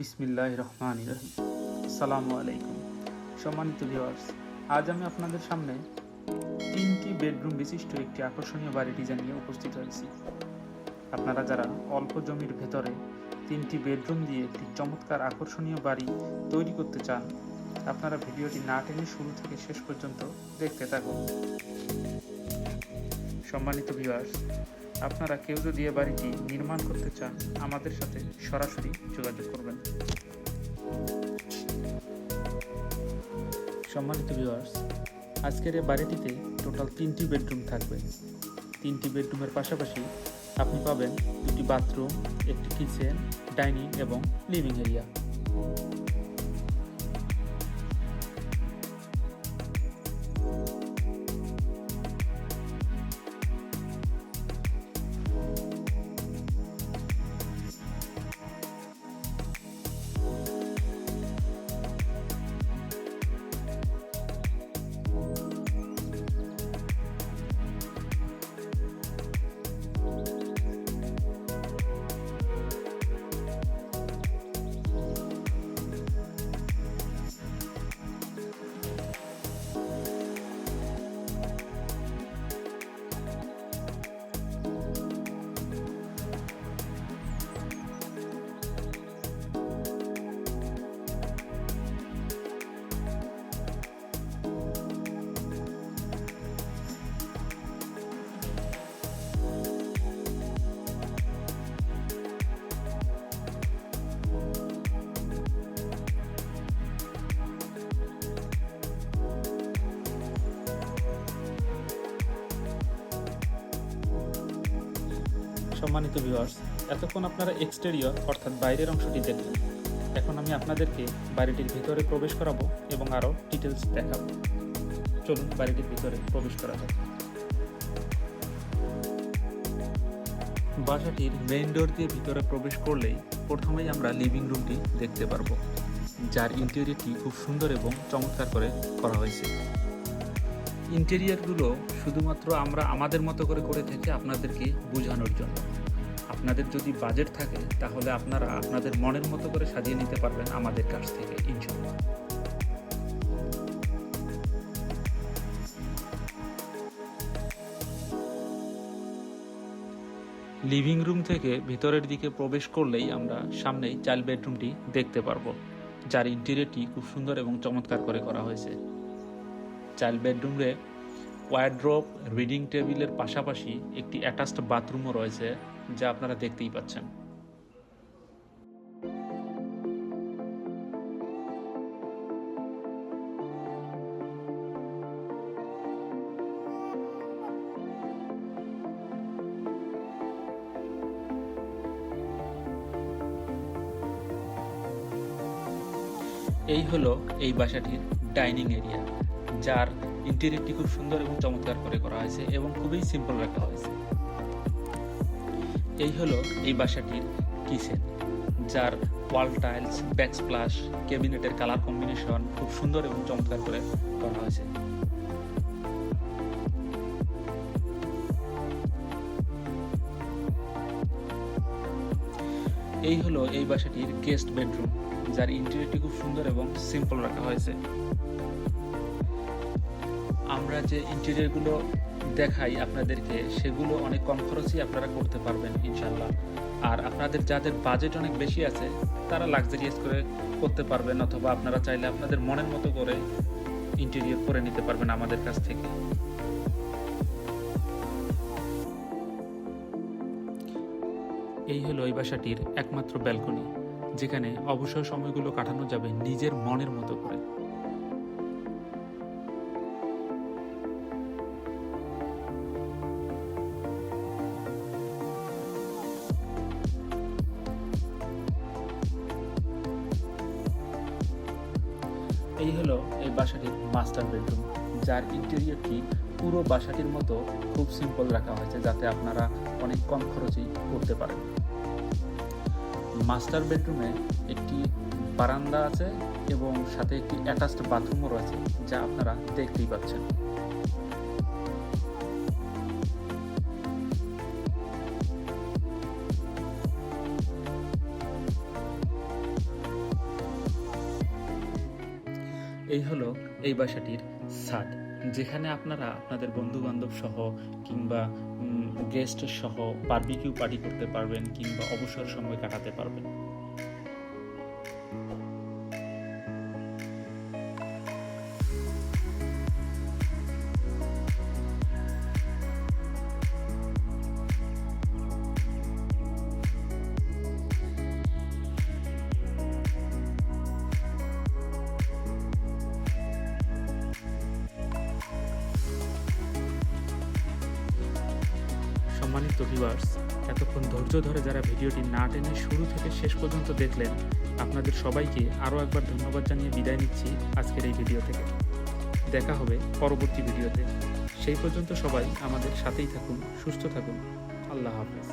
বিসমিল্লাহ রহমান রহিম। আসসালামু আলাইকুম। সম্মানিত ভিওয়ার্স আজ আমি আপনাদের সামনে তিনটি বেডরুম বিশিষ্ট একটি আকর্ষণীয় বাড়ি ডিজাইন নিয়ে উপস্থিত হয়েছি। আপনারা যারা অল্প জমির ভেতরে তিনটি বেডরুম দিয়ে একটি চমৎকার আকর্ষণীয় বাড়ি তৈরি করতে চান, আপনারা ভিডিওটি না টেনে শুরু থেকে শেষ পর্যন্ত দেখতে থাকুন। সম্মানিত ভিউয়ার্স আপনারা কেউ যদি এ বাড়িটি নির্মাণ করতে চান, আমাদের সাথে সরাসরি যোগাযোগ করবেন। সম্মানিত ভিউয়ার্স আজকের এই বাড়িটিতে টোটাল তিনটি বেডরুম থাকবে। তিনটি বেডরুমের পাশাপাশি আপনি পাবেন দুটি বাথরুম একটি কিচেন ডাইনিং এবং লিভিং এরিয়া সম্মানিত ভিউয়ার্স এতক্ষণ আপনারা এক্সটেরিয়র অর্থাৎ বাইরের অংশটি দেখলেন। এখন আমি আপনাদেরকে বাড়িটির ভিতরে প্রবেশ করাবো এবং আরও ডিটেলস দেখাবো। চলুন বাড়িটির ভিতরে প্রবেশ করা যাক। বাসাটির মেইন ডোর দিয়ে ভিতরে প্রবেশ করলেই প্রথমেই আমরা লিভিং রুমটি দেখতে পারব। যার ইন্টেরিয়রটি খুব সুন্দর এবং চমৎকার করে করা হয়েছে। ইন্টেরিয়রগুলো শুধুমাত্র আমরা আমাদের মতো করে করে থাকি আপনাদেরকে বোঝানোর জন্য। আপনাদের যদি বাজেট থাকে, তাহলে আপনারা আপনাদের মনের মতো করে সাজিয়ে নিতে পারবেন আমাদের কাছ থেকে ইনশাল্লাহ লিভিং রুম থেকে ভিতরের দিকে প্রবেশ করলেই আমরা সামনেই চাইল্ড বেডরুমটি দেখতে পারব, যার ইন্টেরিয়রটি খুব সুন্দর এবং চমৎকার করে করা হয়েছে। চাইল্ড বেডরুমে ওয়ারড্রপ রিডিং টেবিলের পাশাপাশি একটি অ্যাটাচড বাথরুমও রয়েছে, যা আপনারা দেখতেই পাচ্ছেন। এই হলো এই বাসাটির ডাইনিং এরিয়া। যার ইন্টেরিয়রটি খুব সুন্দর এবং চমৎকার করে করা হয়েছে এবং খুবই সিম্পল রাখা হয়েছে। এই হলো এই বাসাটির কিচেন যার ওয়াল টাইলস ব্যাক স্প্লাশ ক্যাবিনেটের কালার কম্বিনেশন খুব সুন্দর এবং চমৎকার করে করা হয়েছে। এই হলো এই বাসাটির গেস্ট বেডরুম যার ইন্টেরিয়রটি খুব সুন্দর এবং সিম্পল রাখা হয়েছে। আমরা যে ইন্টেরিয়রগুলো দেখাই আপনাদেরকে, সেগুলো অনেক কম খরচেই আপনারা করতে পারবেন ইনশাল্লাহ আর আপনাদের যাদের বাজেট অনেক বেশি আছে, তারা লাক্সারিয়াস করে করতে পারবেন, অথবা আপনারা চাইলে আপনাদের মনের মতো করে ইন্টেরিয়র করে নিতে পারবেন আমাদের কাছ থেকে। এই হলো এই বাসাটির একমাত্র ব্যালকনি যেখানে অবসর সময়গুলো কাটানো যাবে নিজের মনের মতো করে। এই হলো এই বাসাটির মাস্টার বেডরুম যার ইন্টেরিয়রটি পুরো বাসাটির মতো খুব সিম্পল রাখা হয়েছে যাতে আপনারা অনেক কম খরচেই করতে পারেন। মাস্টার বেডরুমে একটি বারান্দা আছে এবং সাথে একটি অ্যাটাচড বাথরুমও রয়েছে, যা আপনারা দেখতেই পাচ্ছেন। এই হলো এই বাসাটির ছাদ, যেখানে আপনারা আপনাদের বন্ধু বান্ধব সহ কিংবা গেস্ট সহ বার্বিকিউ পার্টি করতে পারবেন কিংবা অবসর সময় কাটাতে পারবেন। সম্মানিত ভিউয়ার্স এতক্ষণ ধৈর্য ধরে যারা ভিডিওটি না টেনে শুরু থেকে শেষ পর্যন্ত দেখলেন, আপনাদের সবাইকে আরও একবার ধন্যবাদ জানিয়ে বিদায় নিচ্ছি আজকের এই ভিডিও থেকে। দেখা হবে পরবর্তী ভিডিওতে সেই পর্যন্ত সবাই আমাদের সাথেই থাকুন, সুস্থ থাকুন। আল্লাহ হাফেজ।